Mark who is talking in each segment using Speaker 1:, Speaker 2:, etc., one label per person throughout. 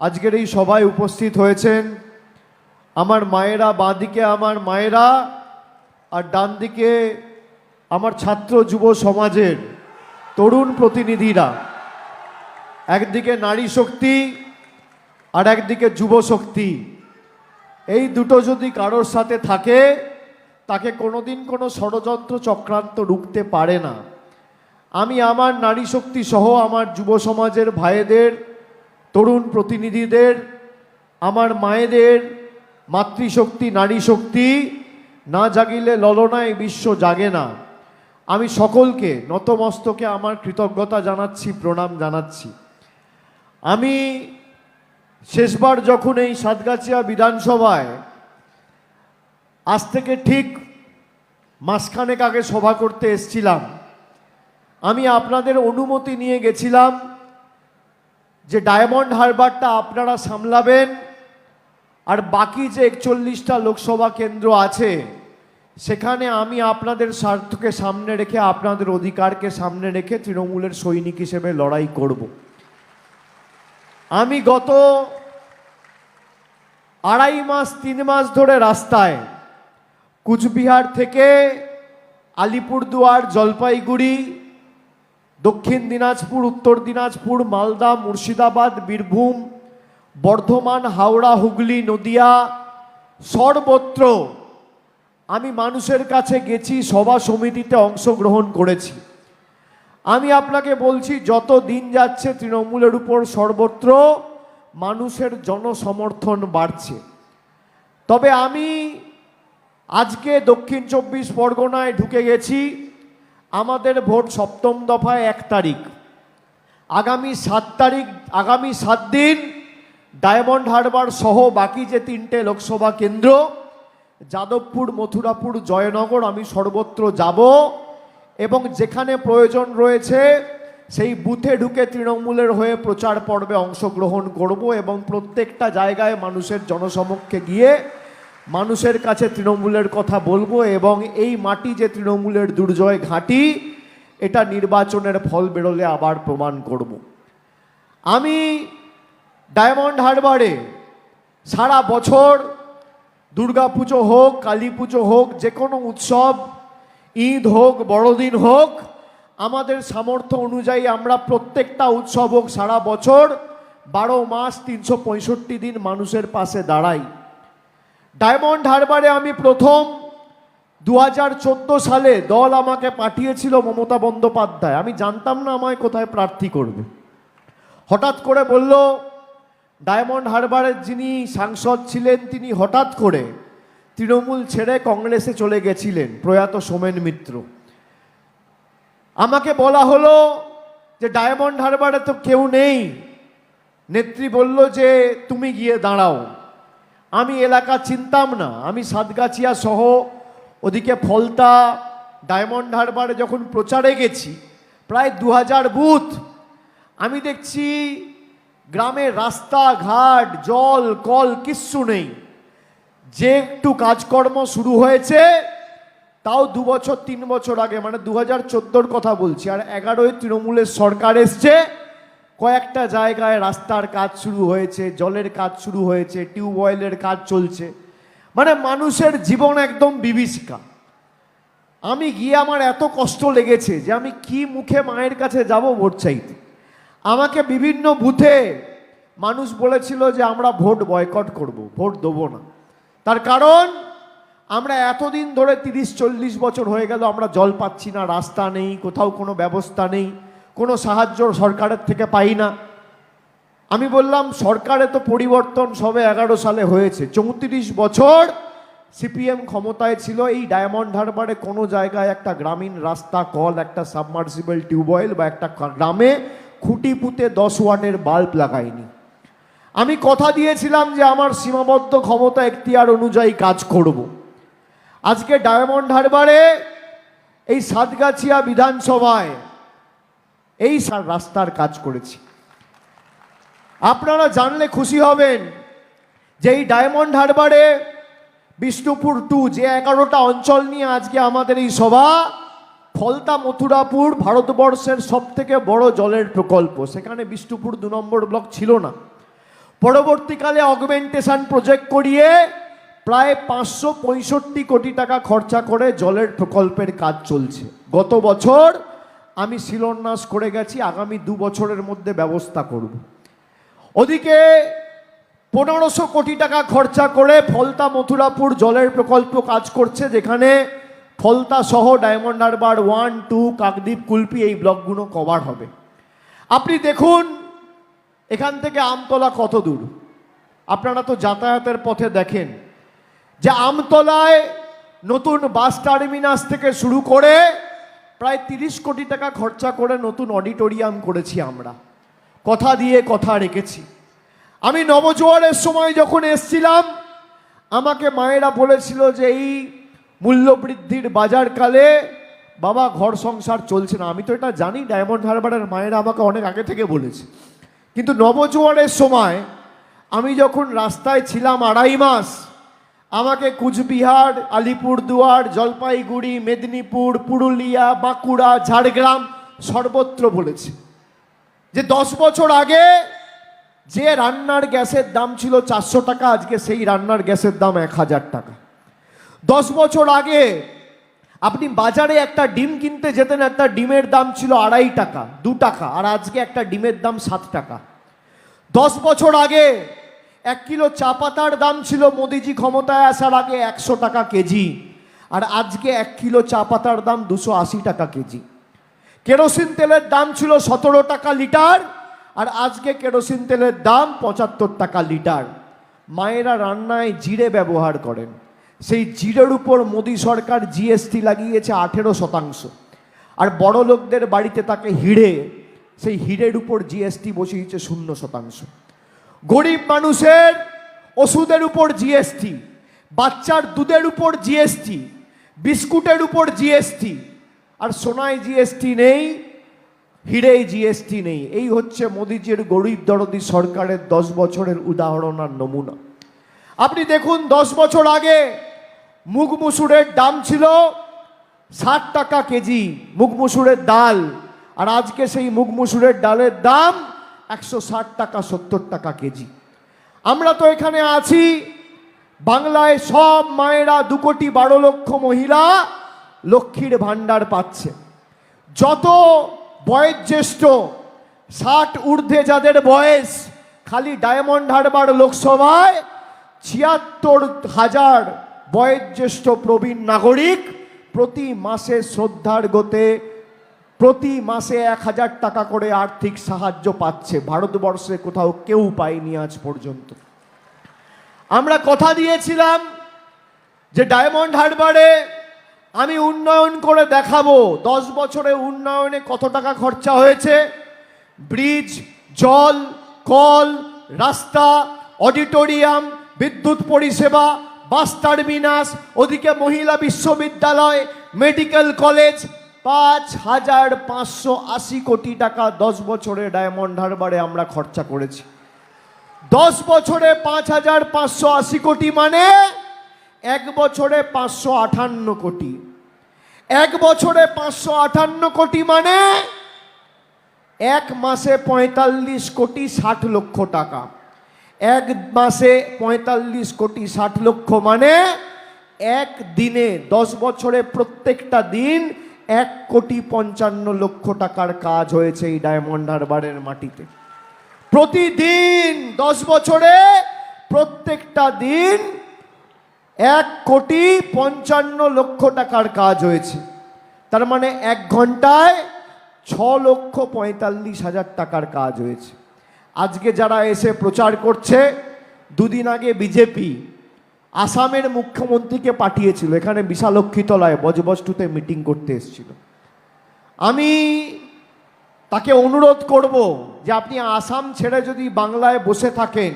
Speaker 1: আজকের এই সভায় উপস্থিত হয়েছেন আমার মায়েরা, বাঁদিকে আমার মায়েরা আর ডান দিকে আমার ছাত্র যুব সমাজের তরুণ প্রতিনিধিরা। একদিকে নারী শক্তি আর একদিকে যুব শক্তি। এই দুটো যদি কারোর সাথে থাকে, তাকে কোনোদিন কোনো ষড়যন্ত্র চক্রান্ত রুখতে পারে না। আমি আমার নারী শক্তি সহ আমার যুব সমাজের ভাইদের তরুণ প্রতিনিধিদের, আমার মায়েদের, মাতৃশক্তি নারী শক্তি না জাগিলে ললনায় বিশ্ব জাগে না। আমি সকলকে, নতমস্তকে আমার কৃতজ্ঞতা জানাচ্ছি, প্রণাম জানাচ্ছি। আমি শেষবার যখন এই সাতগাছিয়া বিধানসভায়, আজ থেকে ঠিক মাসখানেক আগে সভা করতে এসছিলাম, আমি আপনাদের অনুমতি নিয়ে গেছিলাম যে ডায়মন্ড হারবারটা আপনারা সামলাবেন, আর বাকি যে একচল্লিশটা লোকসভা কেন্দ্র আছে, সেখানে আমি আপনাদের স্বার্থকে সামনে রেখে, আপনাদের অধিকারকে সামনে রেখে তৃণমূলের সৈনিক হিসেবে লড়াই করব। আমি গত আড়াই মাস, তিন মাস ধরে রাস্তায় কুচবিহার থেকে আলিপুরদুয়ার, জলপাইগুড়ি দক্ষিণ দিনাজপুর, উত্তর দিনাজপুর, মালদা, মুর্শিদাবাদ, বীরভূম, বর্ধমান, হাওড়া, হুগলি, নদিয়া, সর্বত্র আমি মানুষের কাছে গেছি, সভা সমিতিতে অংশগ্রহণ করেছি। আমি আপনাকে বলছি, যত দিন যাচ্ছে তৃণমূলের উপর সর্বত্র মানুষের জনসমর্থন বাড়ছে। তবে আমি আজকে দক্ষিণ চব্বিশ পরগনায় ঢুকে গেছি। আমাদের ভোট সপ্তম দফায় এক তারিখ। আগামী সাত তারিখ, আগামী সাত দিন ডায়মন্ড হারবার সহ বাকি যে তিনটে লোকসভা কেন্দ্র, যাদবপুর, মথুরাপুর, জয়নগর, আমি সর্বত্র যাব এবং যেখানে প্রয়োজন রয়েছে সেই বুথে ঢুকে তৃণমূলের হয়ে প্রচার পর্বে অংশগ্রহণ করব এবং প্রত্যেকটা জায়গায় মানুষের জনসমক্ষে গিয়ে মানুষের কাছে তৃণমূলের কথা বলব এবং এই মাটি যে তৃণমূলের দুর্জয় ঘাঁটি, এটা নির্বাচনের ফল বেরোলে আবার প্রমাণ করব। আমি ডায়মন্ড হারবারে সারা বছর দুর্গাপুজো হোক, কালী পুজো হোক, যে কোনো উৎসব, ঈদ হোক, বড়দিন হোক, আমাদের সামর্থ্য অনুযায়ী আমরা প্রত্যেকটা উৎসব হোক সারা বছর বারো মাস তিনশো পঁয়ষট্টি দিন মানুষের পাশে দাঁড়াই। ডায়মন্ড হারবারে আমি প্রথম দু হাজার চোদ্দ সালে দল আমাকে পাঠিয়েছিল মমতা বন্দ্যোপাধ্যায়। আমি জানতাম না আমায় কোথায় প্রার্থী করবে। হঠাৎ করে বলল, ডায়মন্ড হারবারের যিনি সাংসদ ছিলেন, তিনি হঠাৎ করে তৃণমূল ছেড়ে কংগ্রেসে চলে গেছিলেন, প্রয়াত সোমেন মিত্র। আমাকে বলা হলো যে, ডায়মন্ড হারবারে তো কেউ নেই। নেত্রী বলল যে, তুমি গিয়ে দাঁড়াও। আমি এলাকা চিনতাম না। আমি সাতগাছিয়া সহ ওদিকে ফলতা, ডায়মন্ড হারবারে যখন প্রচারে গেছি, প্রায় দু হাজার বুথ, আমি দেখছি গ্রামের রাস্তাঘাট জল, কল কিচ্ছু নেই। যে একটু কাজকর্ম শুরু হয়েছে, তাও দু বছর, তিন বছর আগে মানে দু হাজার কথা বলছি, আর এগারোই তৃণমূলের সরকার এসছে কয়েকটা জায়গায় রাস্তার কাজ শুরু হয়েছে, জলের কাজ শুরু হয়েছে টিউবওয়েলের কাজ চলছে। মানে মানুষের জীবন একদম বিভীষিকা। আমি গিয়ে আমার এত কষ্ট লেগেছে যে আমি কি মুখে মায়ের কাছে যাব ভোট চাইতে? আমাকে বিভিন্ন বুথে মানুষ বলেছিল যে আমরা ভোট বয়কট করব, ভোট দেবো না। তার কারণ, আমরা এতদিন ধরে তিরিশ, চল্লিশ বছর হয়ে গেল, আমরা জল পাচ্ছি না, রাস্তা নেই, কোথাও কোনো ব্যবস্থা নেই। কোনো সাহায্য সরকারের থেকে পাই না। আমি বললাম, সরকারে তো পরিবর্তন সবে এগারো সালে হয়েছে। চৌত্রিশ বছর সিপিএম ক্ষমতায় ছিল, এই ডায়মন্ড হারবারে কোনো জায়গায় একটা গ্রামীণ রাস্তা, কল, একটা সাবমার্সিবল টিউবওয়েল বা একটা গ্রামে খুঁটি পুঁতে দশ ওয়াটের বাল্ব লাগায়নি আমি কথা দিয়েছিলাম যে আমার সীমাবদ্ধ ক্ষমতা এখতিয়ার অনুযায়ী কাজ করব। আজকে ডায়মন্ড হারবারে এই সাতগাছিয়া বিধানসভায় এই সা- রাস্তার কাজ করেছি। আপনারা জানলে খুশি হবেন যে এই ডায়মন্ড হারবারে বিষ্ণুপুর টু যে এগারোটা অঞ্চল নিয়ে আজকে আমাদের এই সভা, ফলতা মথুরাপুর ভারতবর্ষের সব থেকে বড় জলের প্রকল্প। সেখানে বিষ্ণুপুর দু নম্বর ব্লক ছিল না। পরবর্তীকালে অগমেন্টেশন প্রজেক্ট করিয়ে প্রায় পাঁচশো পঁয়ষট্টি কোটি টাকা খরচা করে জলের প্রকল্পের কাজ চলছে। গত বছর আমি শিলান্যাস করে গেছি, আগামী দু বছরের মধ্যে ব্যবস্থা করব। ওদিকে পনেরোশো কোটি টাকা খরচা করে ফলতা মথুরাপুর জলের প্রকল্প কাজ করছে, যেখানে ফলতা সহ diamond Harbour one, two, Kakdwip, Kulpi এই ব্লকগুলো কভার হবে। আপনি দেখুন, এখান থেকে আমতলা কত দূর? আপনারা তো যাতায়াতের পথে দেখেন যে আমতলায় নতুন বাস টার্মিনাস থেকে শুরু করে প্রায় তিরিশ কোটি টাকা খরচা করে নতুন অডিটোরিয়াম করেছি আমরা। কথা দিয়ে কথা রেখেছি। আমি নবজোয়ারের সময় যখন এসছিলাম, আমাকে মায়েরা বলেছিল যে এই মূল্যবৃদ্ধির বাজারকালে বাবা ঘর সংসার চলছে না। আমি তো এটা জানি, ডায়মন্ড হারবারের মায়েরা আমাকে অনেক আগে থেকে বলেছে। কিন্তু নবজোয়ারের সময় আমি যখন রাস্তায় ছিলাম আড়াই মাস আমাকে কুচবিহার, আলিপুরদুয়ার, জলপাইগুড়ি, মেদিনীপুর, পুরুলিয়া, বাঁকুড়া, ঝাড়গ্রাম সর্বত্র বলেছে যে দশ বছর আগে যে রান্নার গ্যাসের দাম ছিল চারশো টাকা, আজকে সেই রান্নার গ্যাসের দাম এক হাজার টাকা। দশ বছর আগে আপনি বাজারে একটা ডিম কিনতে যেতেন, একটা ডিমের দাম ছিল আড়াই টাকা, দু টাকা, আর আজকে একটা ডিমের দাম সাত টাকা। দশ বছর আগে এক কিলো চা পাতার দাম ছিল মোদিজি ক্ষমতায় আসার আগে একশো টাকা কেজি। আর আজকে এক কিলো চা পাতার দাম দুশো আশি টাকা কেজি। কেরোসিন তেলের দাম ছিল সতেরো টাকা লিটার, আর আজকে কেরোসিন তেলের দাম পঁচাত্তর টাকা লিটার। মায়েরা রান্নায় জিরে ব্যবহার করেন। সেই জিরের উপর মোদী সরকার জিএসটি লাগিয়েছে আঠেরো শতাংশ। আর বড় লোকদের বাড়িতে তাকে হিড়ে, সেই হিড়ের উপর জিএসটি বসিয়েছে শূন্য শতাংশ। গরিব মানুষের ওষুধের উপর জিএসটি বাচ্চার দুধের উপর জিএসটি বিস্কুটের উপর জিএসটি আর সোনায় জিএসটি নেই হিরে জিএসটি নেই। এই হচ্ছে মোদিজির গরিব দরদি সরকারের দশ বছরের উদাহরণ আর নমুনা। আপনি দেখুন, দশ বছর আগে মুগ মুসুরের দাম ছিল ষাট টাকা কেজি, মুগ মুসুরের ডাল, আর আজকে সেই মুগ মুসুরের ডালের দাম একশো ষাট টাকা, সত্তর টাকা কেজি। আমরা তো এখানে আছি, বাংলায় সব মায়েরা দু কোটি বারো লক্ষ মহিলা লক্ষ্মীর ভাণ্ডার পাচ্ছে। যত বয়োজ্যেষ্ঠ, ষাট ঊর্ধ্বে যাদের বয়স, খালি ডায়মন্ড হারবার লোকসভায় ছিয়াত্তর হাজার বয়োজ্যেষ্ঠ প্রবীণ নাগরিক প্রতি মাসে শ্রদ্ধার গতে প্রতি মাসে এক হাজার টাকা করে আর্থিক সাহায্য পাচ্ছে। ভারতবর্ষে কোথাও কেউ পায়নি আজ পর্যন্ত। আমরা কথা দিয়েছিলাম যে ডায়মন্ড হারবারে আমি উন্নয়ন করে দেখাবো। দশ বছরে উন্নয়নে কত টাকা খরচা হয়েছে? ব্রিজ, জল, কল, রাস্তা, অডিটোরিয়াম, বিদ্যুৎ পরিষেবা, বাস টার্মিনাস, ওদিকে মহিলা বিশ্ববিদ্যালয়, মেডিকেল কলেজ পাঁচ হাজার পাঁচশো আশি কোটি টাকা দশ বছরে ডায়মন্ড হারবারে আমরা খরচা করেছি। দশ বছরে পাঁচ হাজার পাঁচশো আশি কোটি মানে এক বছরে পাঁচশো আটান্ন কোটি। এক বছরে পাঁচশো আটান্ন কোটি মানে এক মাসে পঁয়তাল্লিশ কোটি ষাট লক্ষ টাকা। এক মাসে পঁয়তাল্লিশ কোটি ষাট লক্ষ মানে এক দিনে, দশ বছরে প্রত্যেকটা দিন এক কোটি পঞ্চান্ন লক্ষ টাকার কাজ হয়েছে এই ডায়মন্ড হারবারের মাটিতে। প্রতিদিন দশ বছরে প্রত্যেকটা দিন এক কোটি পঞ্চান্ন লক্ষ টাকার কাজ হয়েছে। তার মানে এক ঘন্টায় ছ লক্ষ পঁয়তাল্লিশ হাজার টাকার কাজ হয়েছে। আজকে যারা এসে প্রচার করছে, দুদিন আগে বিজেপি আসামের মুখ্যমন্ত্রীকে পাঠিয়েছিল। এখানে বিশালক্ষীতলায় বজবস্টুতে মিটিং করতে এসেছিল। আমি তাকে অনুরোধ করব যে আপনি আসাম ছেড়ে যদি বাংলায় বসে থাকেন,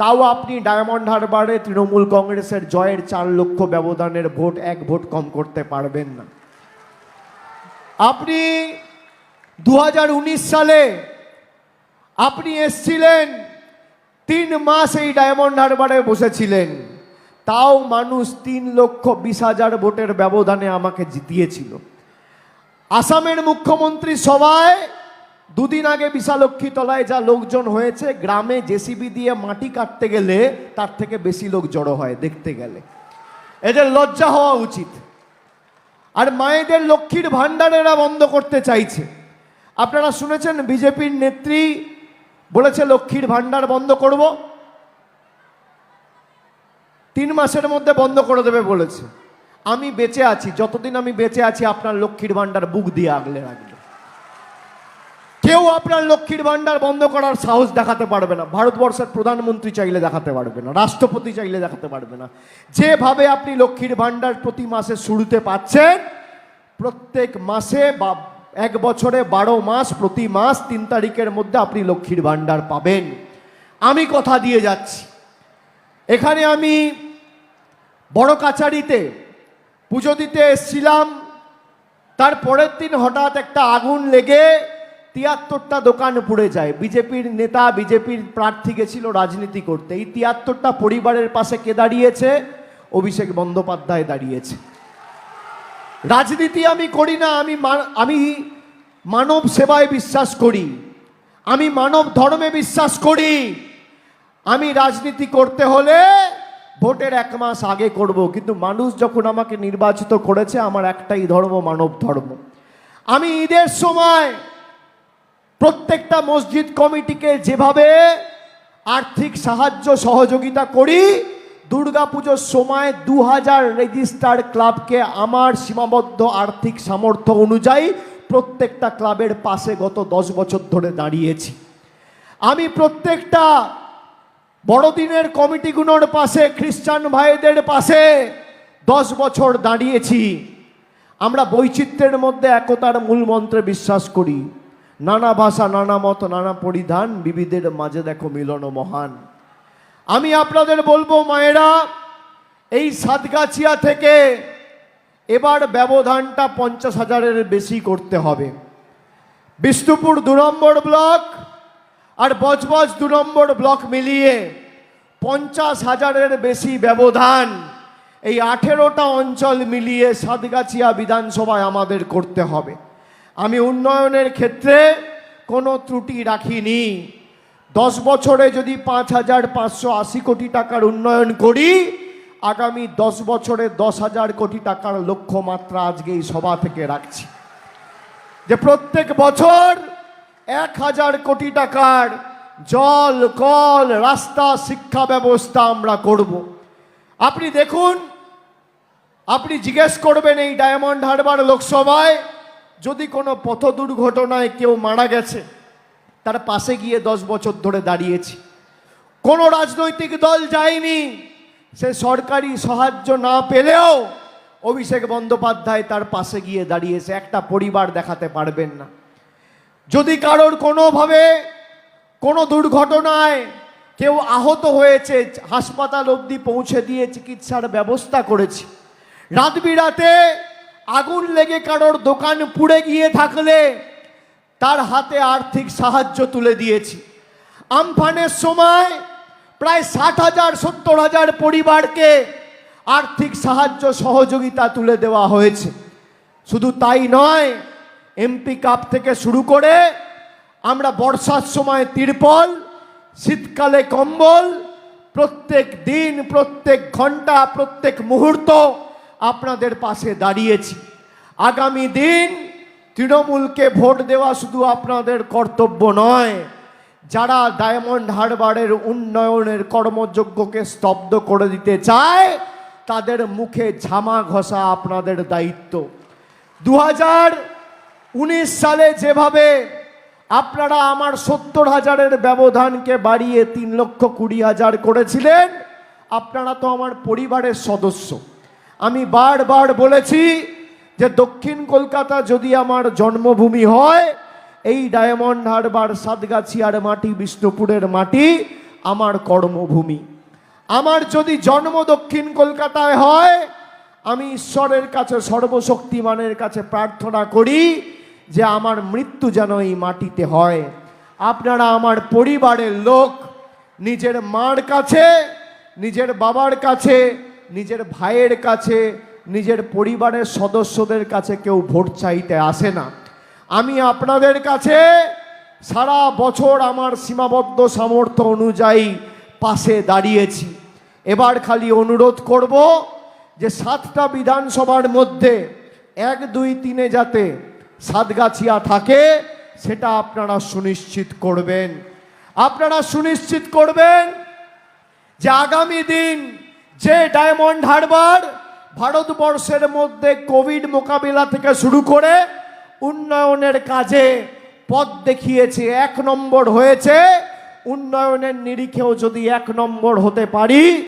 Speaker 1: তাও আপনি ডায়মন্ড হারবারে তৃণমূল কংগ্রেসের জয়ের চার লক্ষ ব্যবধানের ভোট, এক ভোট কম করতে পারবেন না। আপনি দু হাজার উনিশ সালে আপনি এসছিলেন, তিন মাস এই ডায়মন্ড হারবারে বসেছিলেন। তাও মানুষ তিন লক্ষ বিশ হাজার ভোটের ব্যবধানে আমাকে জিতিয়েছিল। আসামের মুখ্যমন্ত্রী সভায় দুদিন আগে বিশালক্ষী তলায় যা লোকজন হয়েছে, গ্রামে জেসিবি দিয়ে মাটি কাটতে গেলে তার থেকে বেশি লোক জড়ো হয় দেখতে গেলে। এদের লজ্জা হওয়া উচিত। আর মায়েদের লক্ষ্মীর ভাণ্ডারেরা বন্ধ করতে চাইছে। আপনারা শুনেছেন বিজেপির নেত্রী বলেছে, লক্ষ্মীর ভাণ্ডার বন্ধ করব। তিন মাসের মধ্যে বন্ধ করে দেবে বলেছে। আমি বেঁচে আছি, যতদিন আমি বেঁচে আছি, আপনার লক্ষ্মীর ভাণ্ডার বুক দিয়ে আগলে রাখবে। কেউ আপনার লক্ষ্মীর ভাণ্ডার বন্ধ করার সাহস দেখাতে পারবে না। ভারতবর্ষের প্রধানমন্ত্রী চাইলে দেখাতে পারবে না, রাষ্ট্রপতি চাইলে দেখাতে পারবে না। যেভাবে আপনি লক্ষ্মীর ভাণ্ডার প্রতি মাসে শুরুতে পাচ্ছেন, প্রত্যেক মাসে বা এক বছরে বারো মাস প্রতি মাস তিন তারিখের মধ্যে আপনি লক্ষ্মীর ভাণ্ডার পাবেন। আমি কথা দিয়ে যাচ্ছি। এখানে আমি বড় কাচারিতে পুজো দিতে এসছিলাম। তার পরের দিন হঠাৎ একটা আগুন লেগে তিয়াত্তরটা দোকান পুড়ে যায়। বিজেপির নেতা, বিজেপির প্রার্থী গেছিল রাজনীতি করতে। এই তিয়াত্তরটা পরিবারের পাশে কে দাঁড়িয়েছে? অভিষেক বন্দ্যোপাধ্যায় দাঁড়িয়েছে। রাজনীতি আমি করি না, আমি আমি মানব সেবায় বিশ্বাস করি। আমি মানব ধর্মে বিশ্বাস করি। আমি রাজনীতি করতে হলে ভোটের এক মাস আগে করব, কিন্তু মানুষ যখন আমাকে নির্বাচিত করেছে, আমার একটাই ধর্ম, মানব ধর্ম। আমি ঈদের সময় প্রত্যেকটা মসজিদ কমিটিকে যেভাবে আর্থিক সাহায্য, সহযোগিতা করি, দুর্গাপুজোর সময় দু হাজার রেজিস্টার ক্লাবকে আমার সীমাবদ্ধ আর্থিক সামর্থ্য অনুযায়ী প্রত্যেকটা ক্লাবের পাশে গত দশ বছর ধরে দাঁড়িয়েছি। আমি প্রত্যেকটা বড়দিনের কমিটিগুলোর পাশে, খ্রিস্টান ভাইদের পাশে দশ বছর দাঁড়িয়েছি। আমরা বৈচিত্র্যের মধ্যে একতার মূল মন্ত্রে বিশ্বাস করি। নানা ভাষা, নানা মত, নানা পরিধান বিবিধের মাঝে দেখো মিলন মহান। আমি আপনাদের বলব, মায়েরা, এই সাতগাছিয়া থেকে এবার ব্যবধানটা পঞ্চাশ হাজারের বেশি করতে হবে। বিষ্ণুপুর দু নম্বর ব্লক আর বজবজ দু নম্বর ব্লক মিলিয়ে পঞ্চাশ হাজারের বেশি ব্যবধান এই আঠেরোটা অঞ্চল মিলিয়ে সাতগাছিয়া বিধানসভায় আমাদের করতে হবে। আমি উন্নয়নের ক্ষেত্রে কোনো ত্রুটি রাখিনি। দশ বছরে যদি পাঁচ হাজার পাঁচশো আশি কোটি টাকার উন্নয়ন করি, আগামী দশ বছরে দশ হাজার কোটি টাকার লক্ষ্যমাত্রা আজকে এই সভা থেকে রাখছি। যে প্রত্যেক বছর এক হাজার কোটি টাকার জল, কল, রাস্তা, শিক্ষা ব্যবস্থা আমরা করব। আপনি দেখুন, আপনি জিজ্ঞেস করবেন এই ডায়মন্ড হারবার লোকসভায়, যদি কোনো পথ দুর্ঘটনায় কেউ মারা গেছে, তার পাশে গিয়ে দশ বছর ধরে দাঁড়িয়েছি। কোনো রাজনৈতিক দল যায়নি, সে সরকারি সাহায্য না পেলেও অভিষেক বন্দ্যোপাধ্যায় তার পাশে গিয়ে দাঁড়িয়েছে। একটা পরিবার দেখাতে পারবেন না। যদি কারোর কোনোভাবে কোনো দুর্ঘটনায় কেউ আহত হয়েছে, হাসপাতাল অবধি পৌঁছে দিয়ে চিকিৎসার ব্যবস্থা করেছি রাত বিরাতে আগুন লেগে কারোর দোকান পুড়ে গিয়ে থাকলে তার হাতে আর্থিক সাহায্য তুলে দিয়েছি। আমফানের সময় প্রায় ষাট হাজার, সত্তর হাজার পরিবারকে আর্থিক সাহায্য সহযোগিতা তুলে দেওয়া হয়েছে। শুধু তাই নয় এমপি কাপ থেকে শুরু করে আমরা বর্ষার সময় তিরপল, শীতকালে কম্বল, প্রত্যেক দিন, প্রত্যেক ঘণ্টা, প্রত্যেক মুহূর্ত আপনাদের পাশে দাঁড়িয়েছি। আগামী দিন তৃণমূলকে ভোট দেওয়া শুধু আপনাদের কর্তব্য নয়, যারা ডায়মন্ড হারবারের উন্নয়নের কর্মযজ্ঞকে স্তব্ধ করে দিতে চায়, তাদের মুখে ঝামা ঘষা আপনাদের দায়িত্ব। দু হাজার উনিশ সালে যেভাবে আপনারা আমার সত্তর হাজারের ব্যবধানকে বাড়িয়ে তিন লক্ষ কুড়ি হাজার করেছিলেন, আপনারা তো আমার পরিবারের সদস্য। আমি বারবার বলেছি যে দক্ষিণ কলকাতা যদি আমার জন্মভূমি হয়, এই ডায়মন্ড হারবার, সাতগাছিয়ার মাটি, বিষ্ণুপুরের মাটি আমার কর্মভূমি। আমার যদি জন্ম দক্ষিণ কলকাতায় হয়, আমি ঈশ্বরের কাছে, সর্বশক্তিমানের কাছে প্রার্থনা করি যে আমার মৃত্যু যেন এই মাটিতে হয়। আপনারা আমার পরিবারের লোক, নিজের মার কাছে, নিজের বাবার কাছে, নিজের ভাইয়ের কাছে, নিজের পরিবারের সদস্যদের কাছে কেউ ভোট চাইতে আসে না। আমি আপনাদের কাছে সারা বছর আমার সীমাবদ্ধ সামর্থ্য অনুযায়ী পাশে দাঁড়িয়েছি। এবার খালি অনুরোধ করব যে সাতটা বিধানসভার মধ্যে এক, দুই, তিনে যাতে সাতগাছিয়া থাকে, সেটা আপনারা সুনিশ্চিত করবেন। আপনারা সুনিশ্চিত করবেন যে আগামী দিন যে ডায়মন্ড হারবার ভারতবর্ষের মধ্যে কোভিড মোকাবিলা থেকে শুরু করে উন্নয়নের কাজে পথ দেখিয়েছে, এক নম্বর হয়েছে। উন্নয়নের নিরিখেও যদি এক নম্বর হতে পারি